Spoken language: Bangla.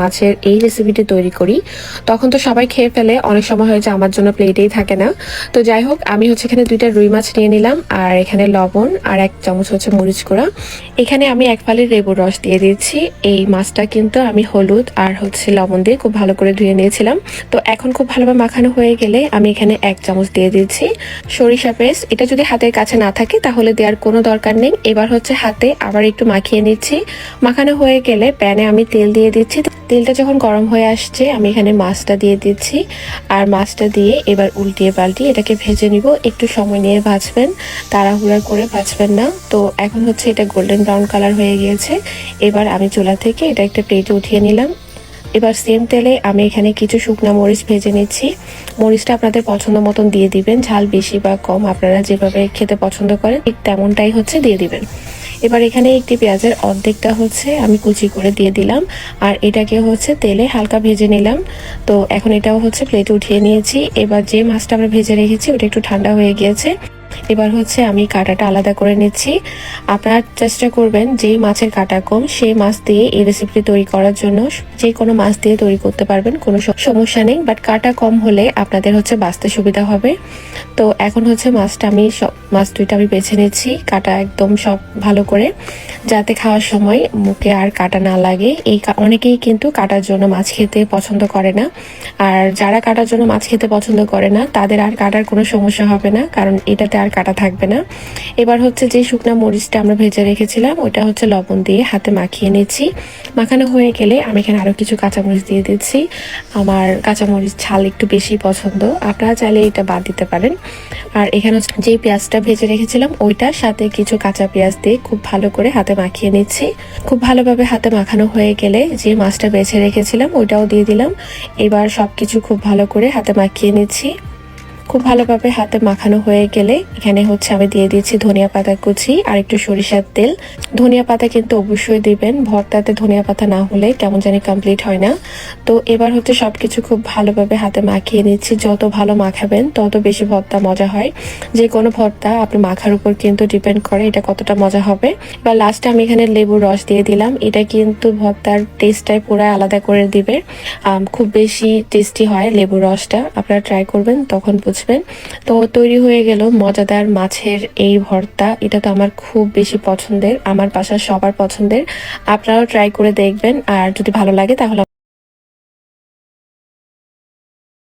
মাছের এই রেসিপিটি তৈরি করি। তখন তো সবাই খেয়ে ফেলে, অনেক সময় হয়েছে আমার জন্য প্লেটেই থাকে না। তো যাই হোক, আমি হচ্ছে এখানে দুইটা রুই মাছ নিয়ে নিলাম, আর এখানে লবণ আর এক চামচ হচ্ছে মরিচ গুঁড়া। এখানে আমি এক ফালি লেবুর রস দিয়ে দিচ্ছি এই মাছটা কিন্তু আমি হলুদ আর হচ্ছে লবণ দিয়ে খুব ভালো করে ধুয়ে নিয়েছিলাম। তো এখন খুব ভালোভাবে মাখানো হয়ে গেলে আমি এখানে এক চামচ দিয়ে দিচ্ছি সরিষা পেস্ট। এটা যদি হাতের কাছে না থাকে তাহলে দেওয়ার কোনো দরকার নেই। এবার হচ্ছে হাতে আবার একটু মাখিয়ে নিচ্ছি। মাখানো হয়ে গেলে প্যানে আমি তেল দিয়ে দিচ্ছি। তেলটা যখন গরম হয়ে আসছে, আমি এখানে মাছটা দিয়ে দিচ্ছি। আর মাছটা দিয়ে এবার উল্টিয়ে পাল্টিয়ে এটাকে ভেজে নিব। একটু সময় নিয়ে ভাজবেন, তাড়াহুড়া করে ভাজবেন না। তো এখন হচ্ছে এটা গোল্ডেন ব্রাউন কালার হয়ে গিয়েছে। এবার আমি চুলা থেকে এটা একটা প্লেটে উঠিয়ে নিলাম। এবার সেম তেলে আমি এখানে কিছু শুকনো মরিচ ভেজে নিচ্ছি। মরিচটা আপনাদের পছন্দ মতন দিয়ে দিবেন। ঝাল বেশি বা কম আপনারা যেভাবে খেতে পছন্দ করেন, ঠিক তেমনটাই হচ্ছে দিয়ে দিবেন। এবার এখানে একটি পেঁয়াজের অর্ধেকটা হচ্ছে আমি কুচি করে দিয়ে দিলাম, আর এটাকে হচ্ছে তেলে হালকা ভেজে নিলাম। তো এখন এটাও হচ্ছে প্লেটে উঠিয়ে নিয়েছি। এবার যে মাছটা আমরা ভেজে রেখেছি, ওটা একটু ঠান্ডা হয়ে গিয়েছে। এবার হচ্ছে আমি কাঁটাটা আলাদা করে নিচ্ছি। আপনারা চেষ্টা করবেন যেই মাছের কাঁটা কম, সেই মাছ দিয়ে এই রেসিপিটি তৈরি করার জন্য। যে কোনো মাছ দিয়ে তৈরি করতে পারবেন, কোনো সমস্যা নেই। বাট কাঁটা কম হলে আপনাদের হচ্ছে বাঁচতে সুবিধা হবে। তো এখন হচ্ছে মাছটা আমি সব মাছ দুইটা আমি বেছে নিচ্ছি। কাটা একদম সব ভালো করে। যাতে খাওয়ার সময় মুখে আর কাটা না লাগে। এই অনেকেই কিন্তু কাটার জন্য মাছ খেতে পছন্দ করে না। আর যারা কাটার জন্য মাছ খেতে পছন্দ করে না, তাদের আর কাটার কোনো সমস্যা হবে না। কারণ এটাতে আর কাটা থাকবে না। এবার হচ্ছে যে শুকনা মরিচটা আমরা ভেজে রেখেছিলাম, ওটা হচ্ছে লবণ দিয়ে হাতে মাখিয়ে নিচ্ছি। মাখানো হয়ে গেলে আমি এখানে আরও কিছু কাঁচামরিচ দিয়ে দিচ্ছি। আমার কাঁচামরিচ ছাল একটু বেশি পছন্দ, আপনারা চাইলে এটা বাদ দিতে পারেন। আর এখানে যে পেঁয়াজটা ভেজে রেখেছিলাম, ওইটার সাথে কিছু কাঁচা পেঁয়াজ দিয়ে খুব ভালো করে হাতে মাখিয়ে নিচ্ছি। খুব ভালোভাবে হাতে মাখানো হয়ে গেলে যে মাছটা বেছে রেখেছিলাম, ওইটাও দিয়ে দিলাম। এবার সব কিছু খুব ভালো করে হাতে মাখিয়ে নিচ্ছি। খুব ভালোভাবে হাতে মাখানো হয়ে গেলে এখানে হচ্ছে আমি দিয়ে দিয়েছি ধনিয়া পাতা কুচি আর একটু সরিষার তেল। ধনিয়া পাতা কিন্তু অবশ্যই দিবেন। ভর্তাতে ধনিয়া পাতা না হলে কেমন জানি কমপ্লিট হয় না। তো এবার হচ্ছে সবকিছু খুব ভালোভাবে হাতে মাখিয়ে নিচ্ছি। যত ভালো মাখাবেন, তত বেশি ভর্তা মজা হয়। যে কোনো ভর্তা আপনি মাখার উপর কিন্তু ডিপেন্ড করে এটা কতটা মজা হবে। বা লাস্টে আমি এখানে লেবুর রস দিয়ে দিলাম। এটা কিন্তু ভর্তার টেস্টটাই পুরো আলাদা করে দিবে। খুব বেশি টেস্টি হয় লেবুর রসটা। আপনারা ট্রাই করবেন, তখন বুঝবেন। তো তৈরি হয়ে গেল মজাদার মাছের এই ভর্তা। এটা তো আমার খুব বেশি পছন্দের, আমার বাসার সবার পছন্দের। আপনারাও ট্রাই করে দেখবেন, আর যদি ভালো লাগে তাহলে